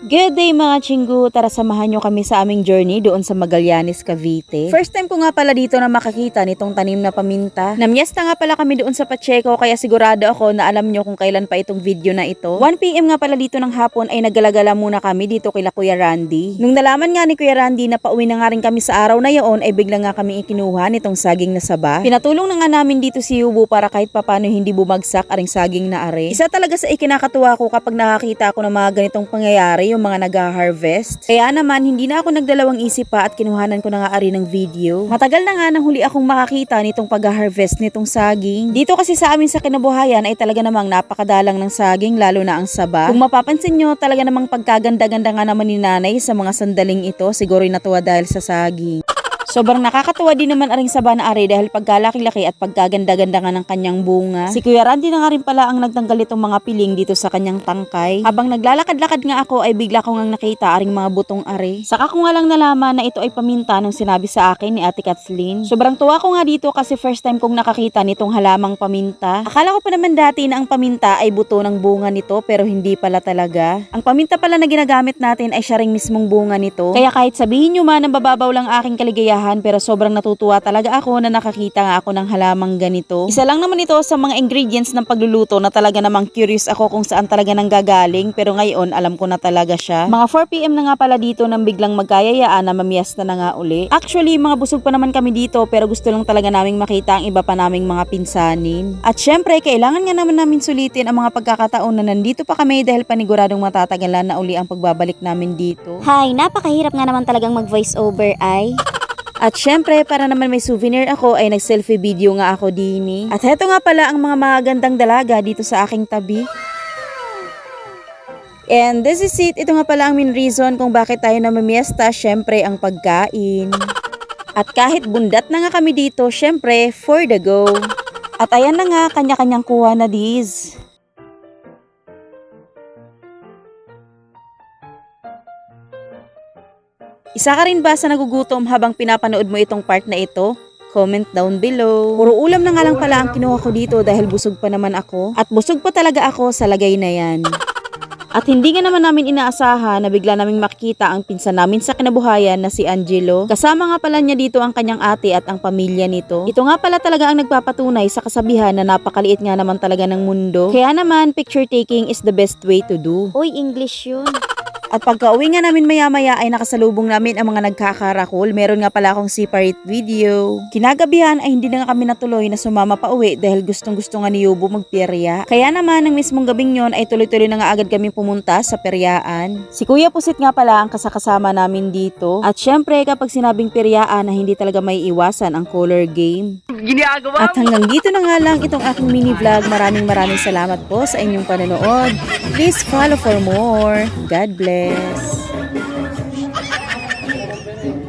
Good day mga chinggu! Tara samahan nyo kami sa aming journey doon sa Magallanes, Cavite. First time ko nga pala dito na makakita nitong tanim na paminta. Namyesta nga pala kami doon sa Pacheco kaya sigurado ako na alam nyo kung kailan pa itong video na ito. 1pm nga pala dito ng hapon ay naggalagala muna kami dito kila Kuya Randy. Nung nalaman nga ni Kuya Randy na pauwi na nga rin kami sa araw na yaon ay bigla nga kami ikinuha nitong saging na saba. Pinatulong na nga namin dito si Yubo para kahit papano hindi bumagsak aring saging na are. Isa talaga sa ikinakatuwa ko kapag nakakita ako ng mga ganitong pangyayari yung mga nag-harvest. Kaya naman, hindi na ako nagdalawang isip pa at kinuhanan ko na nga ari ng video. Matagal na nga nang huli akong makakita nitong pag-harvest nitong saging. Dito kasi sa amin sa kinabuhayan ay talaga namang napakadalang ng saging lalo na ang saba. Kung mapapansin nyo, talaga namang pagkaganda-ganda nga naman ni nanay sa mga sandaling ito, siguro natuwa dahil sa saging. Sobrang nakakatuwa din naman aring saba na ari dahil pagkalaki-laki at pagkaganda-ganda nga ng kanyang bunga. Si Kuya Randy na nga rin pala ang nagtanggal itong mga piling dito sa kanyang tangkay. Habang naglalakad-lakad nga ako ay bigla ko ngang nakita aring mga butong ari. Saka ko nga lang nalaman na ito ay paminta nung sinabi sa akin ni Ate Kathleen. Sobrang tuwa ko nga dito kasi first time kong nakakita nitong halamang paminta. Akala ko pa naman dati na ang paminta ay buto ng bunga nito pero hindi pala talaga. Ang paminta pala na ginagamit natin ay siya ring mismong bunga nito. Kaya kahit sabihin nyo man na bababaw lang aking kaligayahan pero sobrang natutuwa talaga ako na nakakita nga ako ng halamang ganito. Isa lang naman ito sa mga ingredients ng pagluluto na talaga namang curious ako kung saan talaga nang gagaling pero ngayon alam ko na talaga siya. Mga 4pm na nga pala dito nang biglang magkayayaan na mamiyasta na nga uli. Actually, mga busog pa naman kami dito pero gusto lang talaga naming makita ang iba pa naming mga pinsanin. At syempre, kailangan nga naman namin sulitin ang mga pagkakataon na nandito pa kami dahil paniguradong matatagalan na uli ang pagbabalik namin dito. Hay, napakahirap nga naman talagang mag-voice over ay. At syempre, para naman may souvenir ako ay nag-selfie video nga ako dini. At heto nga pala ang mga magandang dalaga dito sa aking tabi. And this is it. Ito nga pala ang main reason kung bakit tayo namamiesta. Syempre, ang pagkain. At kahit bundat na nga kami dito, syempre, for the go. At ayan na nga, kanya-kanyang kuha na dis. Isa ka rin ba sa nagugutom habang pinapanood mo itong part na ito? Comment down below. Puro ulam na nga lang pala ang kinuha ko dito dahil busog pa naman ako. At busog pa talaga ako sa lagay na yan. At hindi nga naman namin inaasahan na bigla naming makikita ang pinsan namin sa kinabuhayan na si Angelo. Kasama nga pala niya dito ang kanyang ate at ang pamilya nito. Ito nga pala talaga ang nagpapatunay sa kasabihan na napakaliit nga naman talaga ng mundo. Kaya naman, picture taking is the best way to do. Uy, English yun. At pagka uwi nga namin maya-maya ay nakasalubong namin ang mga nagkakarakol. Meron nga pala akong separate video. Kinagabihan ay hindi na nga kami natuloy na sumama pa uwi dahil gustong gusto nga ni Yubo magperya. Kaya naman ng mismong gabing yon ay tuloy-tuloy na nga agad kami pumunta sa peryaan. Si Kuya Pusit nga pala ang kasakasama namin dito. At syempre kapag sinabing peryaan na hindi talaga may iwasan ang color game. At hanggang dito na nga lang itong aking mini vlog. Maraming maraming salamat po sa inyong panonood. Please follow for more. God bless.